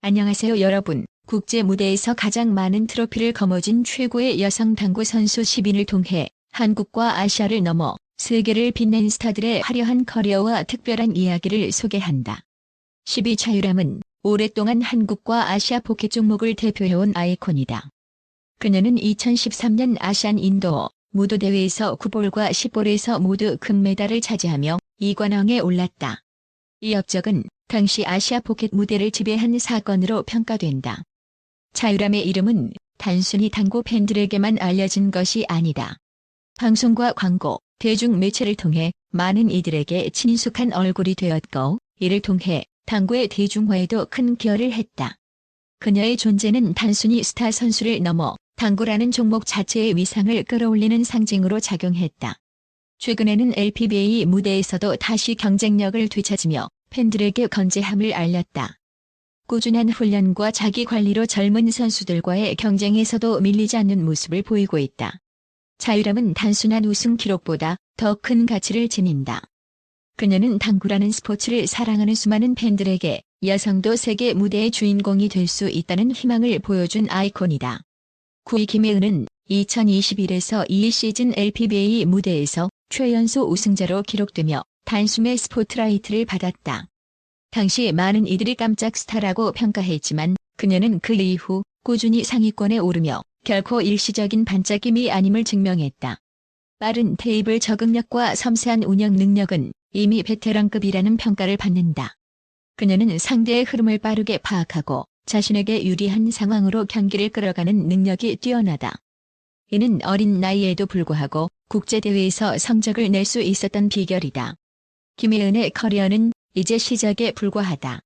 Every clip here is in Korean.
안녕하세요 여러분. 국제 무대에서 가장 많은 트로피를 거머쥔 최고의 여성 당구 선수 10인을 통해 한국과 아시아를 넘어 세계를 빛낸 스타들의 화려한 커리어와 특별한 이야기를 소개한다. 12 차유람은 오랫동안 한국과 아시아 포켓 종목을 대표해온 아이콘이다. 그녀는 2013년 아시안 인도어 무도 대회에서 9볼과 10볼에서 모두 금메달을 차지하며 2관왕에 올랐다. 이 업적은 당시 아시아 포켓 무대를 지배한 사건으로 평가된다. 자유람의 이름은 단순히 당구 팬들에게만 알려진 것이 아니다. 방송과 광고, 대중 매체를 통해 많은 이들에게 친숙한 얼굴이 되었고, 이를 통해 당구의 대중화에도 큰 기여를 했다. 그녀의 존재는 단순히 스타 선수를 넘어 당구라는 종목 자체의 위상을 끌어올리는 상징으로 작용했다. 최근에는 LPBA 무대에서도 다시 경쟁력을 되찾으며 팬들에게 건재함을 알렸다. 꾸준한 훈련과 자기 관리로 젊은 선수들과의 경쟁에서도 밀리지 않는 모습을 보이고 있다. 자유람은 단순한 우승 기록보다 더 큰 가치를 지닌다. 그녀는 당구라는 스포츠를 사랑하는 수많은 팬들에게 여성도 세계 무대의 주인공이 될 수 있다는 희망을 보여준 아이콘이다. 9위 김혜은은 2021에서 2 시즌 LPBA 무대에서 최연소 우승자로 기록되며 단숨에 스포트라이트를 받았다. 당시 많은 이들이 깜짝 스타라고 평가했지만 그녀는 그 이후 꾸준히 상위권에 오르며 결코 일시적인 반짝임이 아님을 증명했다. 빠른 테이블 적응력과 섬세한 운영 능력은 이미 베테랑급이라는 평가를 받는다. 그녀는 상대의 흐름을 빠르게 파악하고 자신에게 유리한 상황으로 경기를 끌어가는 능력이 뛰어나다. 이는 어린 나이에도 불구하고 국제대회에서 성적을 낼 수 있었던 비결이다. 김혜은의 커리어는 이제 시작에 불과하다.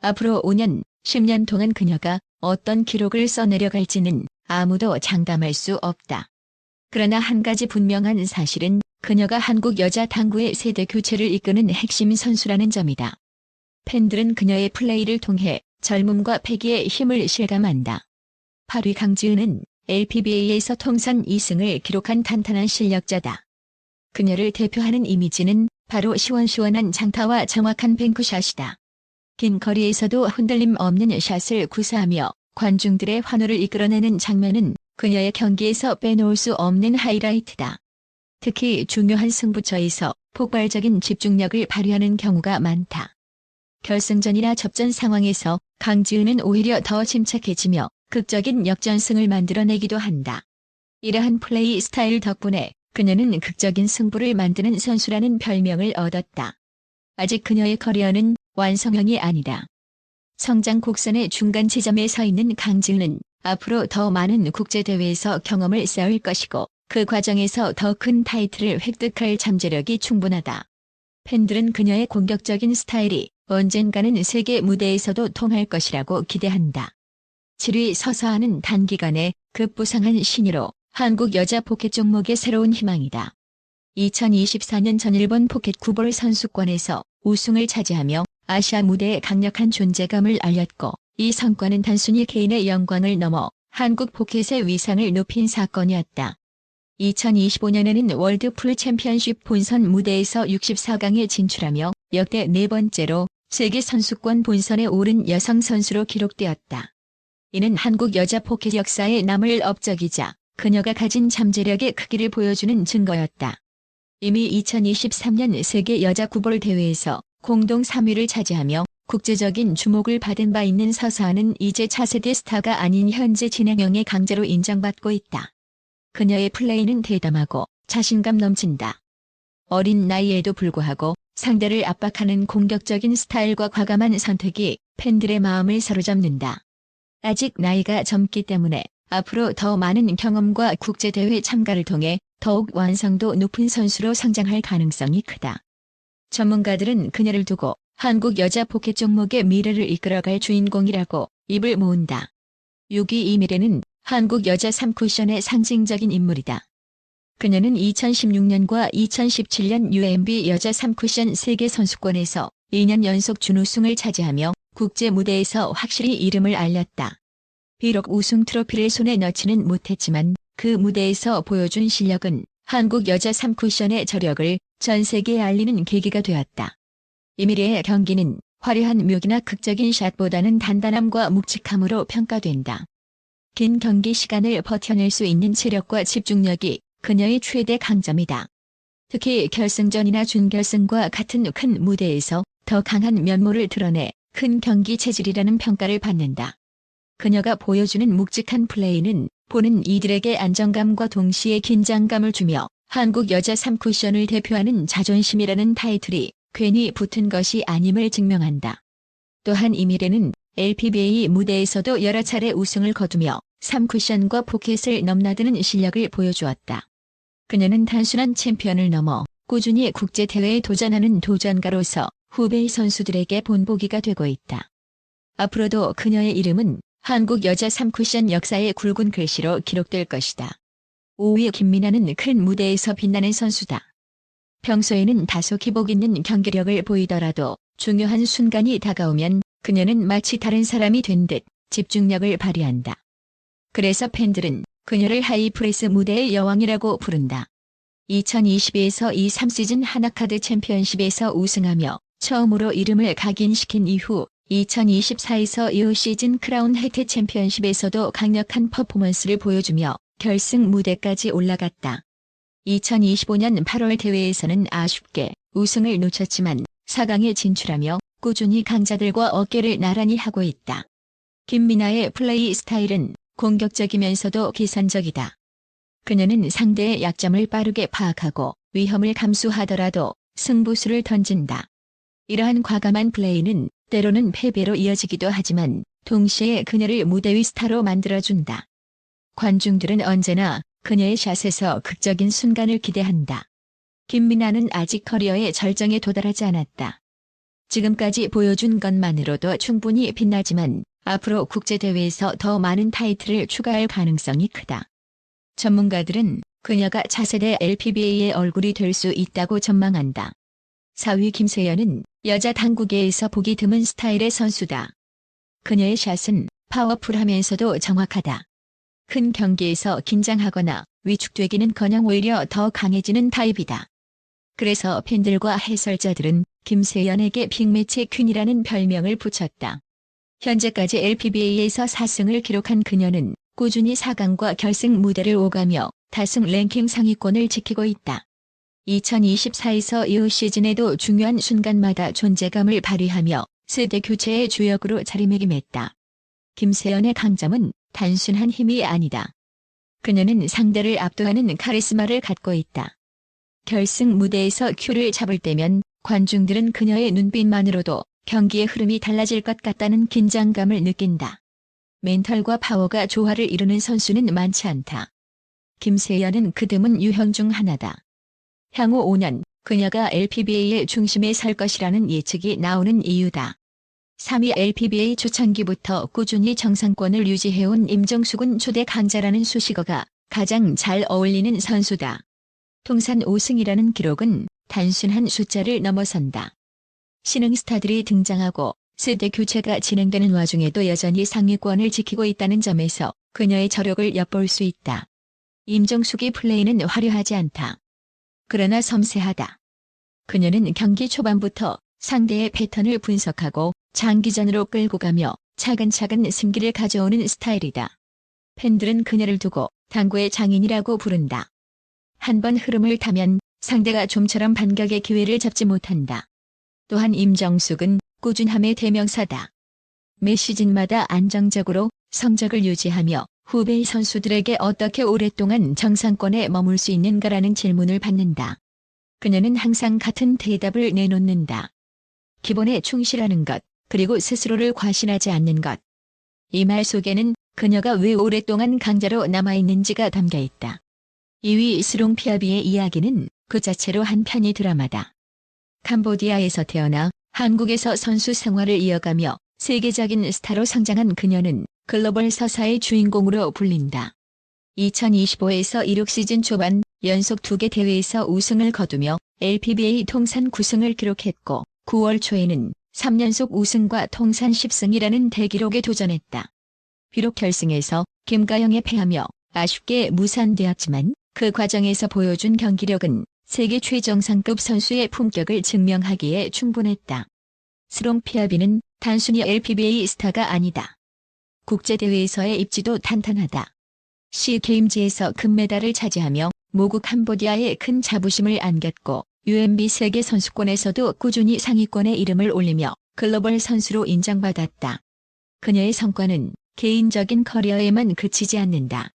앞으로 5년, 10년 동안 그녀가 어떤 기록을 써내려갈지는 아무도 장담할 수 없다. 그러나 한 가지 분명한 사실은 그녀가 한국 여자 당구의 세대 교체를 이끄는 핵심 선수라는 점이다. 팬들은 그녀의 플레이를 통해 젊음과 패기의 힘을 실감한다. 8위 강지은은 LPBA에서 통산 2승을 기록한 탄탄한 실력자다. 그녀를 대표하는 이미지는 바로 시원시원한 장타와 정확한 뱅크샷이다. 긴 거리에서도 흔들림 없는 샷을 구사하며 관중들의 환호를 이끌어내는 장면은 그녀의 경기에서 빼놓을 수 없는 하이라이트다. 특히 중요한 승부처에서 폭발적인 집중력을 발휘하는 경우가 많다. 결승전이나 접전 상황에서 강지은은 오히려 더 침착해지며 극적인 역전승을 만들어내기도 한다. 이러한 플레이 스타일 덕분에 그녀는 극적인 승부를 만드는 선수라는 별명을 얻었다. 아직 그녀의 커리어는 완성형이 아니다. 성장 곡선의 중간 지점에 서 있는 강지은은 앞으로 더 많은 국제대회에서 경험을 쌓을 것이고 그 과정에서 더 큰 타이틀을 획득할 잠재력이 충분하다. 팬들은 그녀의 공격적인 스타일이 언젠가는 세계 무대에서도 통할 것이라고 기대한다. 7위 서서하는 단기간에 급부상한 신이로 한국 여자 포켓 종목의 새로운 희망이다. 2024년 전 일본 포켓 9볼 선수권에서 우승을 차지하며 아시아 무대에 강력한 존재감을 알렸고 이 성과는 단순히 개인의 영광을 넘어 한국 포켓의 위상을 높인 사건이었다. 2025년에는 월드 풀 챔피언십 본선 무대에서 64강에 진출하며 역대 네 번째로 세계 선수권 본선에 오른 여성 선수로 기록되었다. 이는 한국 여자 포켓 역사에 남을 업적이자 그녀가 가진 잠재력의 크기를 보여주는 증거였다. 이미 2023년 세계 여자 구볼 대회에서 공동 3위를 차지하며 국제적인 주목을 받은 바 있는 서사는 이제 차세대 스타가 아닌 현재 진행형의 강자로 인정받고 있다. 그녀의 플레이는 대담하고 자신감 넘친다. 어린 나이에도 불구하고 상대를 압박하는 공격적인 스타일과 과감한 선택이 팬들의 마음을 사로잡는다. 아직 나이가 젊기 때문에 앞으로 더 많은 경험과 국제대회 참가를 통해 더욱 완성도 높은 선수로 성장할 가능성이 크다. 전문가들은 그녀를 두고 한국 여자 포켓 종목의 미래를 이끌어갈 주인공이라고 입을 모은다. 6위 이미래는 한국 여자 3쿠션의 상징적인 인물이다. 그녀는 2016년과 2017년 UMB 여자 3쿠션 세계 선수권에서 2년 연속 준우승을 차지하며 국제 무대에서 확실히 이름을 알렸다. 비록 우승 트로피를 손에 넣지는 못했지만 그 무대에서 보여준 실력은 한국 여자 3쿠션의 저력을 전 세계에 알리는 계기가 되었다. 이미래의 경기는 화려한 묘기나 극적인 샷보다는 단단함과 묵직함으로 평가된다. 긴 경기 시간을 버텨낼 수 있는 체력과 집중력이 그녀의 최대 강점이다. 특히 결승전이나 준결승과 같은 큰 무대에서 더 강한 면모를 드러내 큰 경기 체질이라는 평가를 받는다. 그녀가 보여주는 묵직한 플레이는 보는 이들에게 안정감과 동시에 긴장감을 주며 한국 여자 3쿠션을 대표하는 자존심이라는 타이틀이 괜히 붙은 것이 아님을 증명한다. 또한 이미래는 LPBA 무대에서도 여러 차례 우승을 거두며 3쿠션과 포켓을 넘나드는 실력을 보여주었다. 그녀는 단순한 챔피언을 넘어 꾸준히 국제대회에 도전하는 도전가로서 후배 선수들에게 본보기가 되고 있다. 앞으로도 그녀의 이름은 한국 여자 3쿠션 역사의 굵은 글씨로 기록될 것이다. 5위 김민아는 큰 무대에서 빛나는 선수다. 평소에는 다소 기복 있는 경기력을 보이더라도 중요한 순간이 다가오면 그녀는 마치 다른 사람이 된 듯 집중력을 발휘한다. 그래서 팬들은 그녀를 하이프레스 무대의 여왕이라고 부른다. 2022에서 23시즌 하나카드 챔피언십에서 우승하며 처음으로 이름을 각인시킨 이후 2024에서 이후 시즌 크라운 혜태 챔피언십에서도 강력한 퍼포먼스를 보여주며 결승 무대까지 올라갔다. 2025년 8월 대회에서는 아쉽게 우승을 놓쳤지만 4강에 진출하며 꾸준히 강자들과 어깨를 나란히 하고 있다. 김민아의 플레이 스타일은 공격적이면서도 계산적이다. 그녀는 상대의 약점을 빠르게 파악하고 위험을 감수하더라도 승부수를 던진다. 이러한 과감한 플레이는 때로는 패배로 이어지기도 하지만 동시에 그녀를 무대 위 스타로 만들어준다. 관중들은 언제나 그녀의 샷에서 극적인 순간을 기대한다. 김민아는 아직 커리어의 절정에 도달하지 않았다. 지금까지 보여준 것만으로도 충분히 빛나지만 앞으로 국제대회에서 더 많은 타이틀을 추가할 가능성이 크다. 전문가들은 그녀가 차세대 LPBA의 얼굴이 될 수 있다고 전망한다. 4위 김세연은 여자 당구계에서 보기 드문 스타일의 선수다. 그녀의 샷은 파워풀하면서도 정확하다. 큰 경기에서 긴장하거나 위축되기는커녕 오히려 더 강해지는 타입이다. 그래서 팬들과 해설자들은 김세연에게 빅매치 퀸이라는 별명을 붙였다. 현재까지 LPBA에서 4승을 기록한 그녀는 꾸준히 4강과 결승 무대를 오가며 다승 랭킹 상위권을 지키고 있다. 2024에서 이후 시즌에도 중요한 순간마다 존재감을 발휘하며 세대 교체의 주역으로 자리매김했다. 김세연의 강점은 단순한 힘이 아니다. 그녀는 상대를 압도하는 카리스마를 갖고 있다. 결승 무대에서 큐를 잡을 때면 관중들은 그녀의 눈빛만으로도 경기의 흐름이 달라질 것 같다는 긴장감을 느낀다. 멘탈과 파워가 조화를 이루는 선수는 많지 않다. 김세연은 그 드문 유형 중 하나다. 향후 5년 그녀가 LPBA의 중심에 설 것이라는 예측이 나오는 이유다. 3위 LPBA 초창기부터 꾸준히 정상권을 유지해온 임정숙은 초대 강자라는 수식어가 가장 잘 어울리는 선수다. 통산 5승이라는 기록은 단순한 숫자를 넘어선다. 신흥 스타들이 등장하고 세대 교체가 진행되는 와중에도 여전히 상위권을 지키고 있다는 점에서 그녀의 저력을 엿볼 수 있다. 임정숙의 플레이는 화려하지 않다. 그러나 섬세하다. 그녀는 경기 초반부터 상대의 패턴을 분석하고 장기전으로 끌고 가며 차근차근 승기를 가져오는 스타일이다. 팬들은 그녀를 두고 당구의 장인이라고 부른다. 한 번 흐름을 타면 상대가 좀처럼 반격의 기회를 잡지 못한다. 또한 임정숙은 꾸준함의 대명사다. 매 시즌마다 안정적으로 성적을 유지하며 후배 선수들에게 어떻게 오랫동안 정상권에 머물 수 있는가라는 질문을 받는다. 그녀는 항상 같은 대답을 내놓는다. 기본에 충실하는 것, 그리고 스스로를 과신하지 않는 것. 이 말 속에는 그녀가 왜 오랫동안 강자로 남아있는지가 담겨 있다. 2위 스롱피아비의 이야기는 그 자체로 한 편의 드라마다. 캄보디아에서 태어나 한국에서 선수 생활을 이어가며 세계적인 스타로 성장한 그녀는 글로벌 서사의 주인공으로 불린다. 2025에서 16 시즌 초반 연속 2개 대회에서 우승을 거두며 LPBA 통산 9승을 기록했고 9월 초에는 3연속 우승과 통산 10승이라는 대기록에 도전했다. 비록 결승에서 김가영에 패하며 아쉽게 무산되었지만 그 과정에서 보여준 경기력은 세계 최정상급 선수의 품격을 증명하기에 충분했다. 스롱피아비는 단순히 LPBA 스타가 아니다. 국제대회에서의 입지도 탄탄하다. 시게임즈에서 금메달을 차지하며 모국 캄보디아에 큰 자부심을 안겼고 UMB 세계 선수권에서도 꾸준히 상위권에 이름을 올리며 글로벌 선수로 인정받았다. 그녀의 성과는 개인적인 커리어에만 그치지 않는다.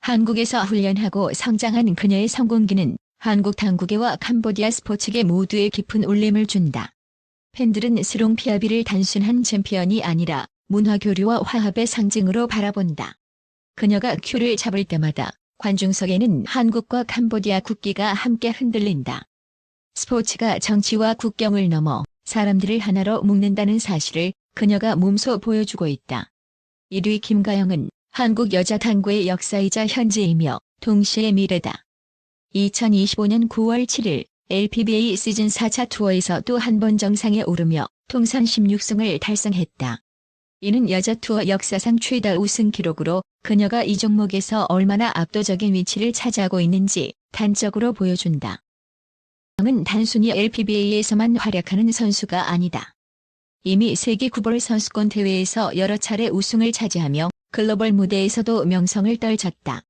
한국에서 훈련하고 성장한 그녀의 성공기는 한국 당국계와 캄보디아 스포츠계 모두에 깊은 울림을 준다. 팬들은 스롱피아비를 단순한 챔피언이 아니라 문화교류와 화합의 상징으로 바라본다. 그녀가 큐를 잡을 때마다 관중석에는 한국과 캄보디아 국기가 함께 흔들린다. 스포츠가 정치와 국경을 넘어 사람들을 하나로 묶는다는 사실을 그녀가 몸소 보여주고 있다. 1위 김가영은 한국 여자 당구의 역사이자 현재이며 동시에 미래다. 2025년 9월 7일 LPBA 시즌 4차 투어에서 또 한 번 정상에 오르며 통산 16승을 달성했다. 이는 여자 투어 역사상 최다 우승 기록으로 그녀가 이 종목에서 얼마나 압도적인 위치를 차지하고 있는지 단적으로 보여준다. 은 단순히 LPBA에서만 활약하는 선수가 아니다. 이미 세계 구볼 선수권 대회에서 여러 차례 우승을 차지하며 글로벌 무대에서도 명성을 떨쳤다.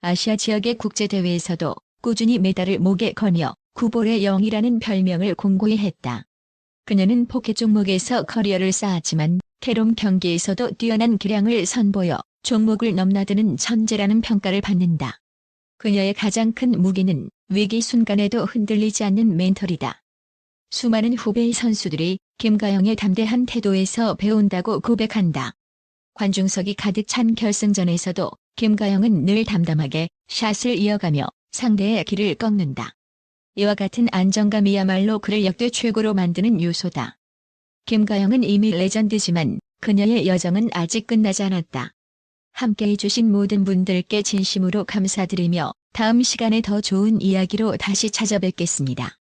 아시아 지역의 국제대회에서도 꾸준히 메달을 목에 거며 구볼의 영이라는 별명을 공고히 했다. 그녀는 포켓 종목에서 커리어를 쌓았지만 캐롬 경기에서도 뛰어난 기량을 선보여 종목을 넘나드는 천재라는 평가를 받는다. 그녀의 가장 큰 무기는 위기 순간에도 흔들리지 않는 멘털이다. 수많은 후배 선수들이 김가영의 담대한 태도에서 배운다고 고백한다. 관중석이 가득 찬 결승전에서도 김가영은 늘 담담하게 샷을 이어가며 상대의 길을 꺾는다. 이와 같은 안정감이야말로 그를 역대 최고로 만드는 요소다. 김가영은 이미 레전드지만 그녀의 여정은 아직 끝나지 않았다. 함께 해 주신 모든 분들께 진심으로 감사드리며 다음 시간에 더 좋은 이야기로 다시 찾아뵙겠습니다.